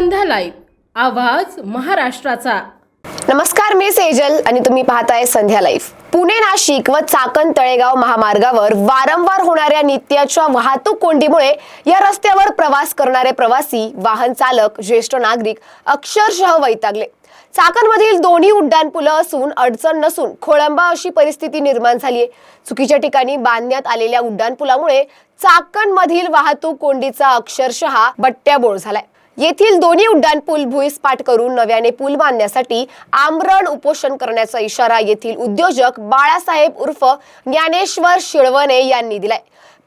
संध्या live आवाज महाराष्ट्राचा. नमस्कार मी सेजल आणि तुम्ही पाहताय संध्या लाईव्ह. पुणे नाशिक व चाकण तळेगाव महामार्गावर वारंवार होणाऱ्या नित्याच्या वाहतूक कोंडीमुळे या रस्त्यावर प्रवास करणारे प्रवासी वाहन चालक ज्येष्ठ नागरिक अक्षरशः वैतागले. चाकणमधील दोन्ही उड्डाणपुलं असून अडचण नसून खोळंबा अशी परिस्थिती निर्माण झालीय. चुकीच्या ठिकाणी बांधण्यात आलेल्या उड्डाणपुलामुळे चाकणमधील वाहतूक कोंडीचा अक्षरशः बट्ट्याबोळ झालाय. येथील दोन्ही उड्डाण पूल करून नव्याने पूल बांधण्यासाठी आमरण उपोषण करण्याचा इशारा येथील उद्योजक बाळासाहेब उर्फ ज्ञानेश्वर शिळवणे यांनी दिलाय.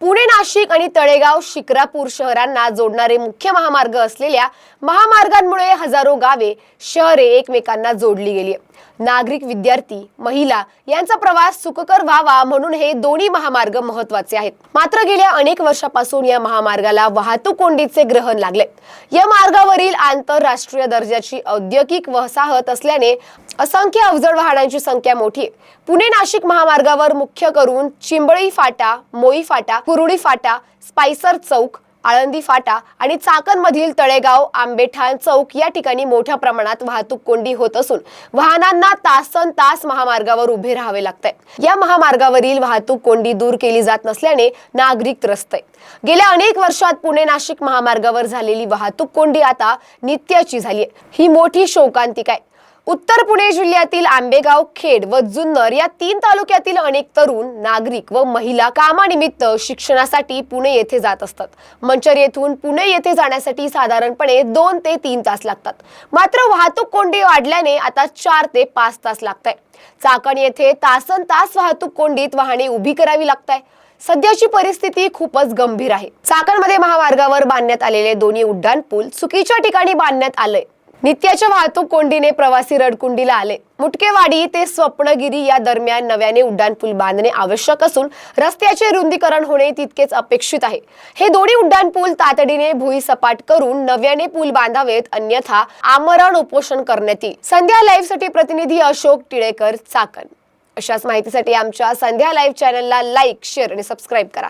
पुणे नाशिक आणि तळेगाव शिक्रापूर शहरांना जोडणारे मुख्य महामार्ग असलेल्या महामार्गांमुळे हजारो गावे शहरे एकमेकांना जोडली गेली नागरिक विद्यार्थी महिला यांचा प्रवास सुखकर व्हावा म्हणून हे दोन्ही महामार्ग महत्त्वाचे आहेत. मात्र गेल्या अनेक वर्षापासून या महामार्गाला वाहतूक कोंडीचे ग्रहण लागले. या मार्गावरील आंतरराष्ट्रीय दर्जाची औद्योगिक वसाहत असल्याने असंख्य अवजड वाहनांची संख्या मोठी आहे. पुणे नाशिक महामार्गावर मुख्य करून चिंबळी फाटा मोई फाटा कुरुडी फाटा स्पायसर चौक आळंदी फाटा आणि चाकणमधील तळेगाव आंबेठाण चौक या ठिकाणी मोठ्या प्रमाणात वाहतूक कोंडी होत असून वाहनांना तासन तास महामार्गावर उभे राहावे लागतंय या महामार्गावरील वाहतूक कोंडी दूर केली जात नसल्याने नागरिक त्रस्त आहे. गेल्या अनेक वर्षात पुणे नाशिक महामार्गावर झालेली वाहतूक कोंडी आता नित्याची झाली ही मोठी शोकांतिका आहे. उत्तर पुणे जिल्ह्यातील आंबेगाव खेड व जुन्नर या तीन तालुक्यातील अनेक तरुण नागरिक व महिला कामानिमित्त शिक्षणासाठी पुणे येथे जात असतात. मंचर येथून पुणे येथे जाण्यासाठी साधारणपणे दोन ते तीन तास लागतात. मात्र वाहतूक कोंडी वाढल्याने आता चार ते पाच तास लागत आहे चाकण येथे तासन तास वाहतूक कोंडीत वाहने उभी करावी लागत आहे सध्याची परिस्थिती खूपच गंभीर आहे. चाकणमध्ये महामार्गावर बांधण्यात आलेले दोन्ही उड्डाण पूल चुकीच्या ठिकाणी बांधण्यात आलंय. नित्याच्या वाहतूक कोंडीने प्रवासी रडकुंडीला आले. मुटकेवाडी ते स्वप्नगिरी या दरम्यान नव्याने उड्डाणपूल बांधणे आवश्यक असून रस्त्याचे रुंदीकरण होणे तितकेच अपेक्षित आहे. हे दोन्ही उड्डाणपूल तातडीने भुई सपाट करून नव्याने पूल बांधावेत अन्यथा आमरण उपोषण करण्यात येईल. संध्या लाईव्हसाठी प्रतिनिधी अशोक टिळेकर चाकण. अशाच माहितीसाठी आमच्या संध्या लाईव्ह चॅनलला लाईक शेअर आणि सबस्क्राईब करा.